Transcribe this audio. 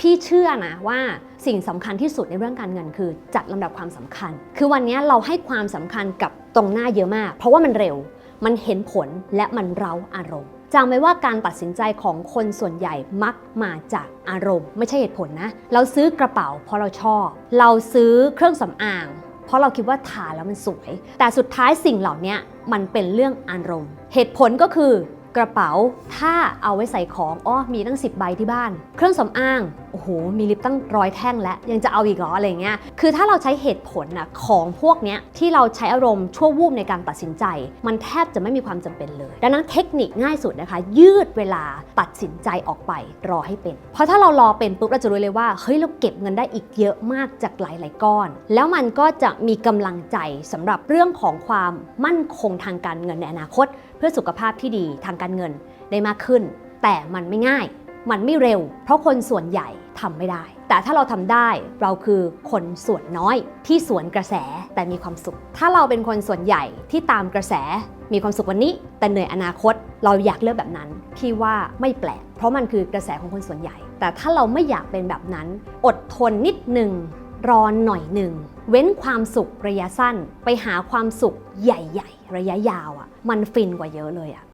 พี่เชื่อนะว่าสิ่งสำคัญที่สุดในเรื่องการเงินคือจัดลำดับความสำคัญ คือวันนี้เราให้ความสำคัญกับตรงหน้าเยอะมาก เพราะว่ามันเร็ว มันเห็นผลและมันเร้าอารมณ์จำไว้ว่าการตัดสินใจของคนส่วนใหญ่มักมาจากอารมณ์ ไม่ใช่เหตุผลนะ เราซื้อกระเป๋าเพราะเราชอบ เราซื้อเครื่องสำอาง เพราะเราคิดว่าทาแล้วมันสวย แต่สุดท้ายสิ่งเหล่านี้มันเป็นเรื่องอารมณ์ เหตุผลก็คือกระเป๋าถ้าเอาไว้ใส่ของ อ้อมีตั้ง 10 ใบที่บ้าน เครื่องสำอาง โอ้โหมีลิปตั้งร้อยแท่งแล้ว ยังจะเอาอีกเหรออะไรเงี้ยคือถ้าเราใช้เหตุผลนะของพวกเนี้ยที่เราใช้อารมณ์ชั่ววูบในการตัดสินใจ มันแทบจะไม่มีความจำเป็นเลย ดังนั้นเทคนิคง่ายสุดนะคะ ยืดเวลาตัดสินใจออกไปรอให้เป็น เพราะถ้าเรารอเป็นปุ๊บเราจะรู้เลยว่าเฮ้ยเราเก็บเงินได้อีกเยอะมากจากหลาย ๆ ก้อน แล้วมันก็จะมีกำลังใจสำหรับเรื่องของความมั่นคงทางการเงินในอนาคต เพื่อสุขภาพที่ดีทางการเงินได้มากขึ้น แต่มันไม่ง่าย มันไม่เร็ว เพราะคนส่วนใหญ่ทำไม่ได้ แต่ถ้าเราทำได้เราคือคนส่วนน้อยที่สวนกระแสแต่มีความสุข ถ้าเราเป็นคนส่วนใหญ่ที่ตามกระแสมีความสุขวันนี้ แต่เหนื่อยอนาคต เราอยากเลือกแบบนั้นพี่ว่าไม่แปลก เพราะมันคือกระแสของคนส่วนใหญ่ แต่ถ้าเราไม่อยากเป็นแบบนั้น อดทนนิดหนึ่งรอหน่อยหนึ่ง เว้นความสุขระยะสั้น ไปหาความสุขใหญ่ ๆ ระยะยาวอะ่ะ มันฟินกว่าเยอะเลยอะ่ะ